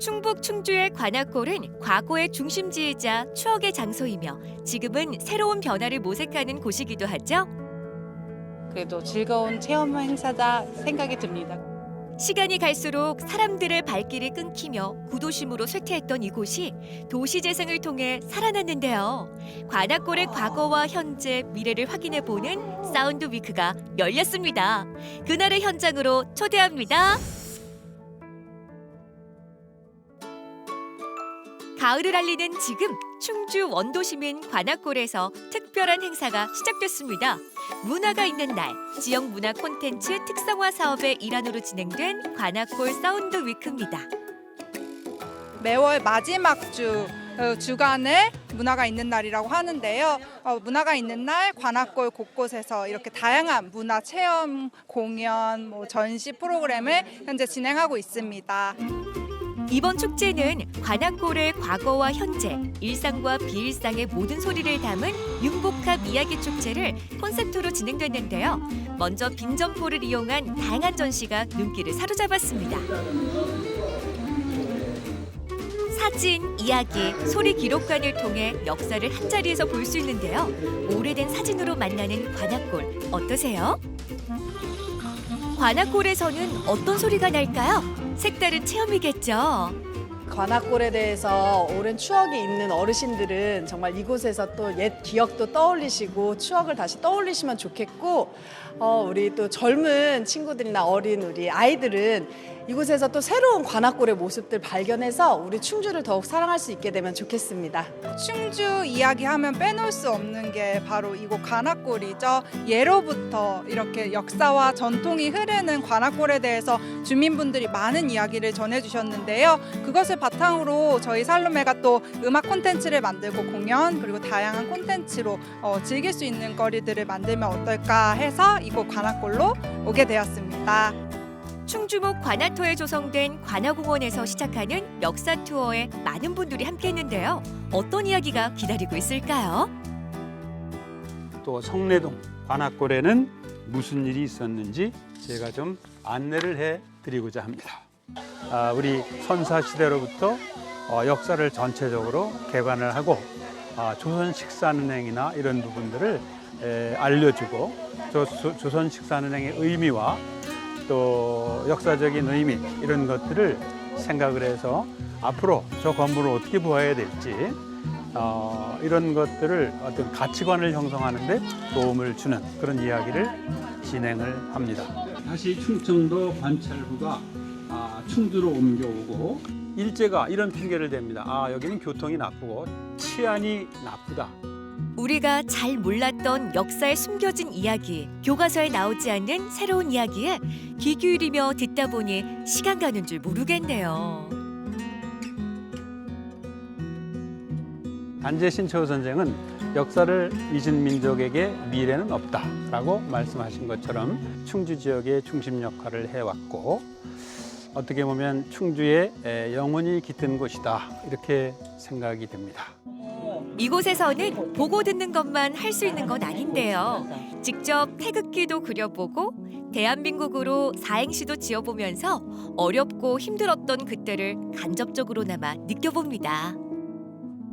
충북 충주의 관악골은 과거의 중심지이자 추억의 장소이며 지금은 새로운 변화를 모색하는 곳이기도 하죠. 그래도 즐거운 체험 행사다 생각이 듭니다. 시간이 갈수록 사람들의 발길이 끊기며 구도심으로 쇠퇴했던 이곳이 도시 재생을 통해 살아났는데요. 관악골의 과거와 현재, 미래를 확인해 보는 사운드 위크가 열렸습니다. 그날의 현장으로 초대합니다. 가을을 알리는 지금 충주 원도시민 관악골에서 특별한 행사가 시작됐습니다. 문화가 있는 날 지역 문화 콘텐츠 특성화 사업의 일환으로 진행된 관악골 사운드 위크입니다. 매월 마지막 주 어, 주간을 문화가 있는 날이라고 하는데요. 어, 문화가 있는 날 관악골 곳곳에서 이렇게 다양한 문화 체험, 공연, 뭐 전시 프로그램을 현재 진행하고 있습니다. 이번 축제는 관악골의 과거와 현재, 일상과 비일상의 모든 소리를 담은 융복합 이야기 축제를 콘셉트로 진행됐는데요. 먼저 빈점포를 이용한 다양한 전시가 눈길을 사로잡았습니다. 사진, 이야기, 소리 기록관을 통해 역사를 한 자리에서 볼 수 있는데요. 오래된 사진으로 만나는 관악골 어떠세요? 관악골에서는 어떤 소리가 날까요? 색다른 체험이겠죠. 관악골에 대해서 오랜 추억이 있는 어르신들은 정말 이곳에서 또 옛 기억도 떠올리시고 추억을 다시 떠올리시면 좋겠고 어, 우리 또 젊은 친구들이나 어린 우리 아이들은 이곳에서 또 새로운 관악골의 모습들 발견해서 우리 충주를 더욱 사랑할 수 있게 되면 좋겠습니다. 충주 이야기하면 빼놓을 수 없는 게 바로 이곳 관악골이죠. 예로부터 이렇게 역사와 전통이 흐르는 관악골에 대해서 주민분들이 많은 이야기를 전해주셨는데요. 그것을 바탕으로 저희 살로메가 또 음악 콘텐츠를 만들고 공연 그리고 다양한 콘텐츠로 어, 즐길 수 있는 거리들을 만들면 어떨까 해서 이곳 관악골로 오게 되었습니다. 충주목 관아토에 조성된 관아공원에서 시작하는 역사 투어에 많은 분들이 함께했는데요. 어떤 이야기가 기다리고 있을까요? 또 성내동 관악골에는 무슨 일이 있었는지 제가 좀 안내를 해 드리고자 합니다. 아, 우리 선사 시대로부터 어, 역사를 전체적으로 개관을 하고 아, 조선 식산은행이나 이런 부분들을 에, 알려주고 조, 조- 조선 식산은행의 의미와 또 역사적인 의미 이런 것들을 생각을 해서 앞으로 저 건물을 어떻게 보아야 될지 어, 이런 것들을 어떤 가치관을 형성하는데 도움을 주는 그런 이야기를 진행을 합니다. 다시 충청도 관찰부가 아, 충주로 옮겨오고 일제가 이런 핑계를 댑니다. 아 여기는 교통이 나쁘고 치안이 나쁘다. 우리가 잘 몰랐던 역사에 숨겨진 이야기, 교과서에 나오지 않는 새로운 이야기에 귀 기울이며 듣다 보니 시간 가는 줄 모르겠네요. 안재 신채호 선생은 역사를 잊은 민족에게 미래는 없다라고 말씀하신 것처럼 충주 지역의 중심 역할을 해왔고 어떻게 보면 충주의 에, 영혼이 깃든 곳이다 이렇게 생각이 됩니다. 이곳에서는 보고 듣는 것만 할 수 있는 건 아닌데요. 직접 태극기도 그려보고 대한민국으로 사행시도 지어보면서 어렵고 힘들었던 그때를 간접적으로나마 느껴봅니다.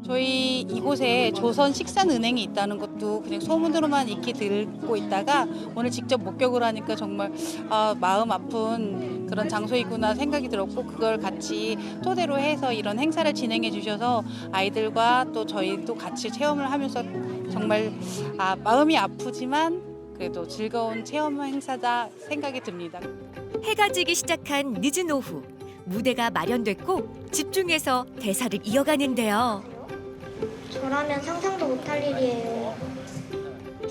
저희 이곳에 조선 식산은행이 있다는 것도 그냥 소문으로만 익히 듣고 있다가 오늘 직접 목격을 하니까 정말 아, 마음 아픈 그런 장소이구나 생각이 들었고 그걸 같이 토대로 해서 이런 행사를 진행해 주셔서 아이들과 또 저희도 같이 체험을 하면서 정말 아, 마음이 아프지만 그래도 즐거운 체험 행사다 생각이 듭니다. 해가 지기 시작한 늦은 오후 무대가 마련됐고 집중해서 대사를 이어가는데요. 저라면 상상도 못할 일이에요.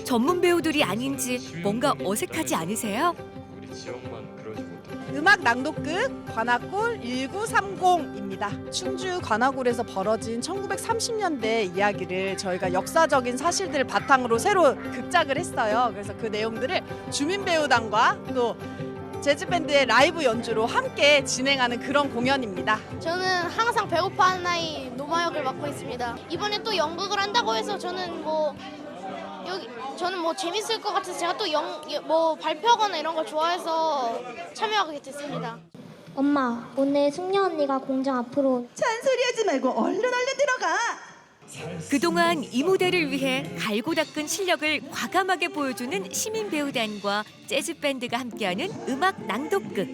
전문 배우들이 아닌지 뭔가 어색하지 않으세요? 우리 지역만 그러지 못한 음악 낭독극 관악골 1930입니다. 충주 관악골에서 벌어진 1930년대 이야기를 저희가 역사적인 사실들을 바탕으로 새로 극작을 했어요. 그래서 그 내용들을 주민 배우단과 또 재즈 밴드의 라이브 연주로 함께 진행하는 그런 공연입니다. 저는 항상 배고파하는 아이 노마 역을 맡고 있습니다. 이번에 또 연극을 한다고 해서 저는 뭐 여기 저는 뭐 재밌을 것 같아서 제가 또 영 뭐 발표하거나 이런 걸 좋아해서 참여하게 됐습니다. 엄마, 오늘 승려 언니가 공장 앞으로 잔소리하지 말고 얼른 얼른 들어가. 그동안 이 무대를 위해 갈고 닦은 실력을 과감하게 보여주는 시민 배우단과 재즈 밴드가 함께하는 음악 낭독극.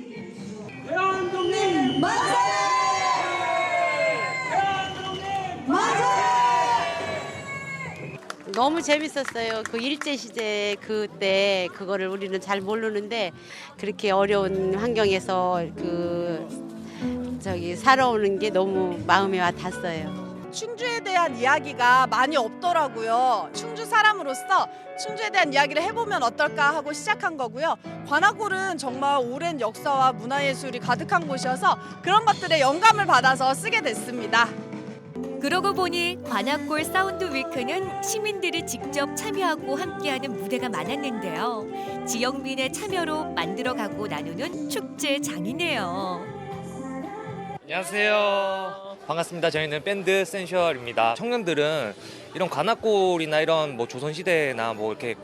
너무 재밌었어요. 그 일제 시대 그때 그거를 우리는 잘 모르는데 그렇게 어려운 환경에서 그 저기 살아오는 게 너무 마음에 와 닿았어요. 충주에 대한 이야기가 많이 없더라고요. 충주 사람으로서 충주에 대한 이야기를 해보면 어떨까 하고 시작한 거고요. 관악골은 정말 오랜 역사와 문화예술이 가득한 곳이어서 그런 것들에 영감을 받아서 쓰게 됐습니다. 그러고 보니 관악골 사운드 위크는 시민들이 직접 참여하고 함께하는 무대가 많았는데요. 지역민의 참여로 만들어가고 나누는 축제 장이네요. 안녕하세요. 반갑습니다. 저희는 밴드 센슈얼입니다. 청년들은 이런 관악골이나 이런 뭐 조선시대나 뭐 이렇게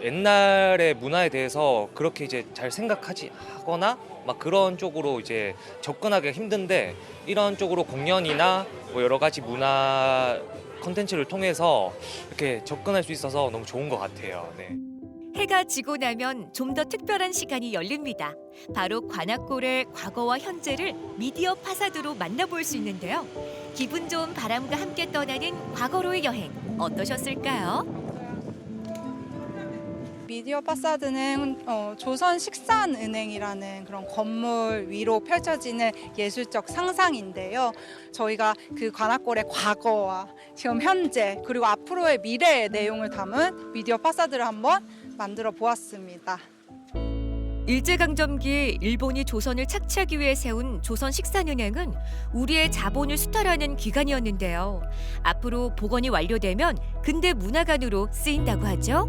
옛날의 문화에 대해서 그렇게 이제 잘 생각하지 하거나 막 그런 쪽으로 이제 접근하기가 힘든데 이런 쪽으로 공연이나 뭐 여러 가지 문화 컨텐츠를 통해서 이렇게 접근할 수 있어서 너무 좋은 것 같아요. 네. 해가 지고 나면 좀 더 특별한 시간이 열립니다. 바로 관악골의 과거와 현재를 미디어 파사드로 만나볼 수 있는데요. 기분 좋은 바람과 함께 떠나는 과거로의 여행 어떠셨을까요? 미디어 파사드는 어, 조선 식산은행이라는 그런 건물 위로 펼쳐지는 예술적 상상인데요. 저희가 그 관악골의 과거와 지금 현재 그리고 앞으로의 미래의 내용을 담은 미디어 파사드를 한번 만들어 보았습니다. 일제강점기 일본이 조선을 착취하기 위해 세운 조선 식산은행은 우리의 자본을 수탈하는 기관이었는데요. 앞으로 복원이 완료되면 근대 문화관으로 쓰인다고 하죠.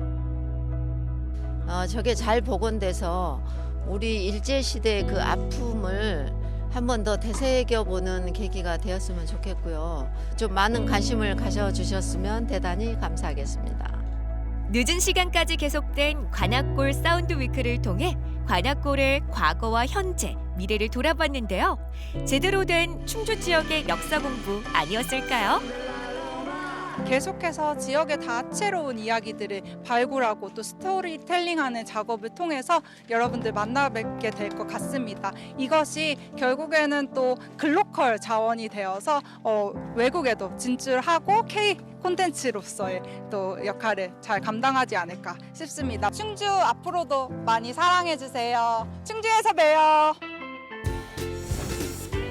어, 저게 잘 복원돼서 우리 일제 시대의 그 아픔을 한 번 더 되새겨 보는 계기가 되었으면 좋겠고요. 좀 많은 관심을 가져 주셨으면 대단히 감사하겠습니다. 늦은 시간까지 계속된 관악골 사운드 위크를 통해 관악골의 과거와 현재, 미래를 돌아봤는데요. 제대로 된 충주 지역의 역사 공부 아니었을까요? 계속해서 지역의 다채로운 이야기들을 발굴하고 또 스토리텔링하는 작업을 통해서 여러분들 만나 뵙게 될 것 같습니다. 이것이 결국에는 또 글로컬 자원이 되어서 어, 외국에도 진출하고 K 콘텐츠로서의 또 역할을 잘 감당하지 않을까 싶습니다. 충주 앞으로도 많이 사랑해 주세요. 충주에서 봬요.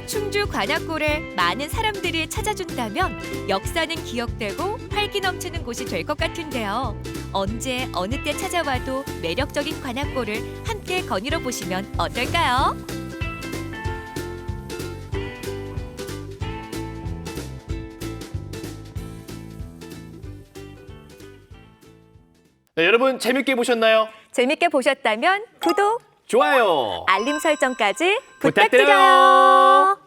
충주 관악골에 많은 사람들이 찾아준다면 역사는 기억되고 활기 넘치는 곳이 될 것 같은데요. 언제 어느 때 찾아와도 매력적인 관악골을 함께 거닐어 보시면 어떨까요? 네, 여러분 재밌게 보셨나요? 재밌게 보셨다면 구독, 좋아요. 알림 설정까지 부탁드려요. 부탁드려요.